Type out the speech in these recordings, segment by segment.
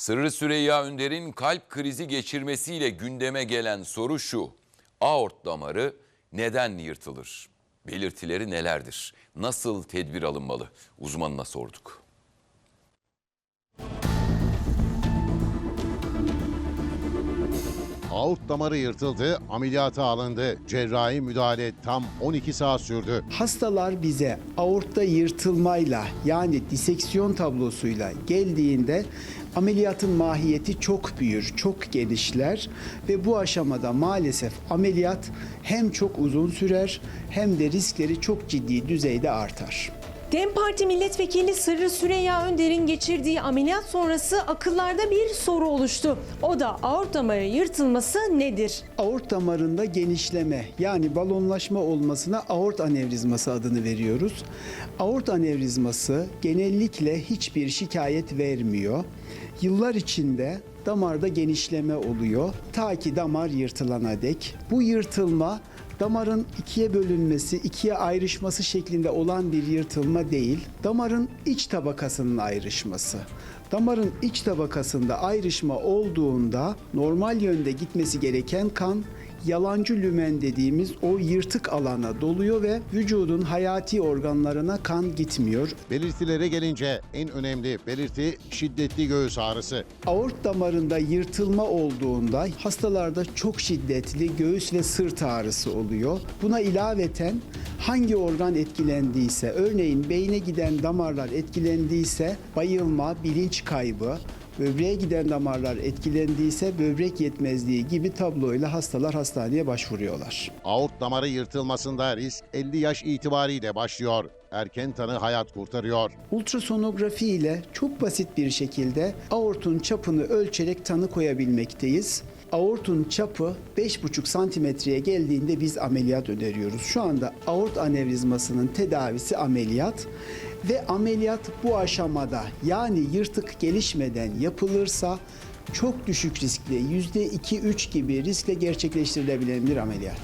Sırrı Süreyya Önder'in kalp krizi geçirmesiyle gündeme gelen soru şu. Aort damarı neden yırtılır? Belirtileri nelerdir? Nasıl tedbir alınmalı? Uzmanına sorduk. Aort damarı yırtıldı, ameliyata alındı. Cerrahi müdahale tam 12 saat sürdü. Hastalar bize aortta yırtılmayla yani diseksiyon tablosuyla geldiğinde ameliyatın mahiyeti çok büyür, çok genişler ve bu aşamada maalesef ameliyat hem çok uzun sürer hem de riskleri çok ciddi düzeyde artar. DEM Parti Milletvekili Sırrı Süreyya Önder'in geçirdiği ameliyat sonrası akıllarda bir soru oluştu. O da aort damarı yırtılması nedir? Aort damarında genişleme yani balonlaşma olmasına aort anevrizması adını veriyoruz. Aort anevrizması genellikle hiçbir şikayet vermiyor. Yıllar içinde damarda genişleme oluyor ta ki damar yırtılana dek. Bu yırtılma damarın ikiye bölünmesi, ikiye ayrışması şeklinde olan bir yırtılma değil, damarın iç tabakasının ayrışması. Damarın iç tabakasında ayrışma olduğunda normal yönde gitmesi gereken kan yalancı lümen dediğimiz o yırtık alana doluyor ve vücudun hayati organlarına kan gitmiyor. Belirtilere gelince en önemli belirti şiddetli göğüs ağrısı. Aort damarında yırtılma olduğunda hastalarda çok şiddetli göğüs ve sırt ağrısı oluyor. Buna ilaveten hangi organ etkilendiyse, örneğin beyne giden damarlar etkilendiyse bayılma, bilinç kaybı, böbreğe giden damarlar etkilendiyse böbrek yetmezliği gibi tabloyla hastalar hastaneye başvuruyorlar. Aort damarı yırtılmasında risk 50 yaş itibariyle başlıyor. Erken tanı hayat kurtarıyor. Ultrasonografi ile çok basit bir şekilde aortun çapını ölçerek tanı koyabilmekteyiz. Aortun çapı 5,5 santimetreye geldiğinde biz ameliyat öneriyoruz. Şu anda aort anevrizmasının tedavisi ameliyat ve ameliyat bu aşamada yani yırtık gelişmeden yapılırsa çok düşük riskli %2-3 gibi riskle gerçekleştirilebilen bir ameliyat.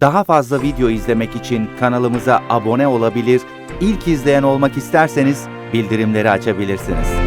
Daha fazla video izlemek için kanalımıza abone olabilir, ilk izleyen olmak isterseniz bildirimleri açabilirsiniz.